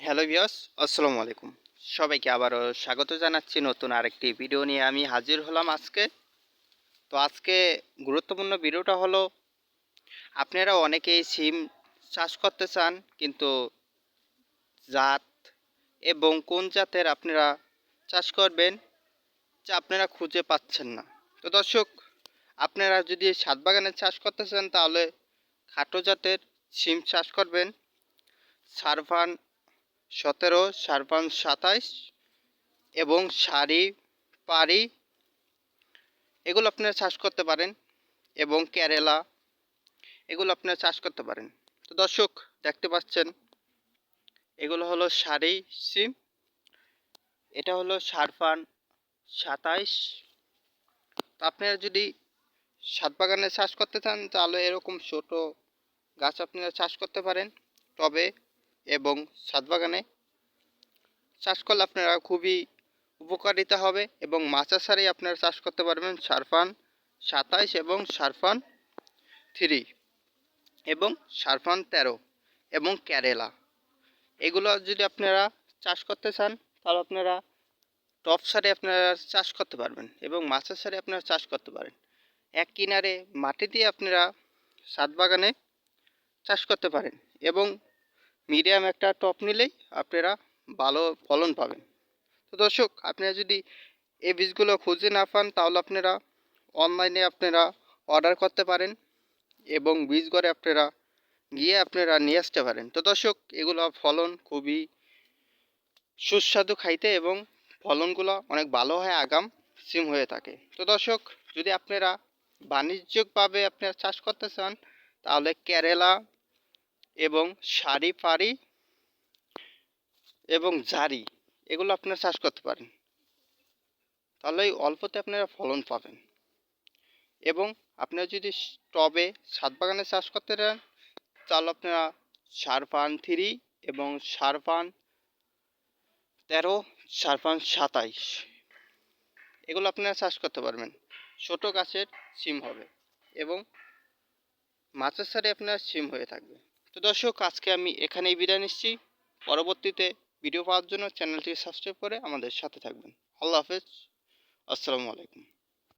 Hello বিয়স আসসালামু আলাইকুম। সবাইকে আবারও স্বাগত জানাচ্ছি নতুন আরেকটি ভিডিও নিয়ে আমি হাজির হলাম আজকে। তো আজকে গুরুত্বপূর্ণ ভিডিওটা হলো, আপনারা অনেকেই সিম চাষ করতে চান, কিন্তু জাত এবং কোন জাতের আপনারা চাষ করবেন যা আপনারা খুঁজে পাচ্ছেন না। তো দর্শক, আপনারা যদি সাত বাগানে চাষ করতে চান, তাহলে খাটো জাতের সিম চাষ করবেন। সারভান সতেরো সারপান সাতাইশ এবং শাড়ি পাড়ি এগুলো আপনারা চাষ করতে পারেন এবং কেরালা, এগুলো আপনারা চাষ করতে পারেন। তো দর্শক, দেখতে পাচ্ছেন, এগুলো হলো শাড়ি সিম, এটা হলো সারফান সাতাইশ। তো আপনারা যদি সাত বাগানে চাষ করতে চান, তাহলে এরকম ছোট গাছ আপনারা চাষ করতে পারেন। টবে এবং ছাদ বাগানে চাষ করলে আপনারা খুবই উপকারিতা হবে এবং মাছা সারেই আপনারা চাষ করতে পারবেন সারফান সাতাইশ এবং সারফান থ্রি এবং সারফান তেরো এবং ক্যারেলা এগুলো যদি আপনারা চাষ করতে চান, তাহলে আপনারা টপ সারে আপনারা চাষ করতে পারবেন এবং মাছের সারে আপনারা চাষ করতে পারেন। এক কিনারে মাটি দিয়ে আপনারা সাত বাগানে চাষ করতে পারেন এবং মিডিয়াম একটা টপ নিলেই আপনারা ভালো ফলন পাবেন। তো দর্শক, আপনারা যদি এই বীজগুলো খুঁজে না পান, তাহলে আপনারা অনলাইনে আপনারা অর্ডার করতে পারেন এবং বীজ ঘরে আপনারা গিয়ে আপনারা নিয়ে আসতে পারেন। তো দর্শক, এগুলো ফলন খুবই সুস্বাদু খাইতে এবং ফলনগুলো অনেক ভালো হয়, আগাম সিম হয়ে থাকে। তো দর্শক, যদি আপনারা বাণিজ্যিকভাবে আপনারা চাষ করতে চান, তাহলে কেরালা এবং শাড়ি ফাড়ি এবং জারি, এগুলো আপনারা চাষ করতে পারেন। তাহলে অল্পতে আপনারা ফলন পাবেন। এবং আপনারা যদি টবে ছাদ বাগানে চাষ করতে চান, তাহলে আপনারা সারফান থ্রি এবং সারফান তেরো, সারফান সাতাইশ, এগুলো আপনারা চাষ করতে পারবেন। ছোটো গাছের সিম হবে এবং মাছের সারে আপনার সিম হয়ে থাকবে। তো দর্শক, আজকে আমি এখানেই বিদায় নিচ্ছি। পরবর্তীতে ভিডিও পাওয়ার জন্য চ্যানেলটি সাবস্ক্রাইব করে আমাদের সাথে থাকবেন। আল্লাহ হাফেজ। আসসালামু আলাইকুম।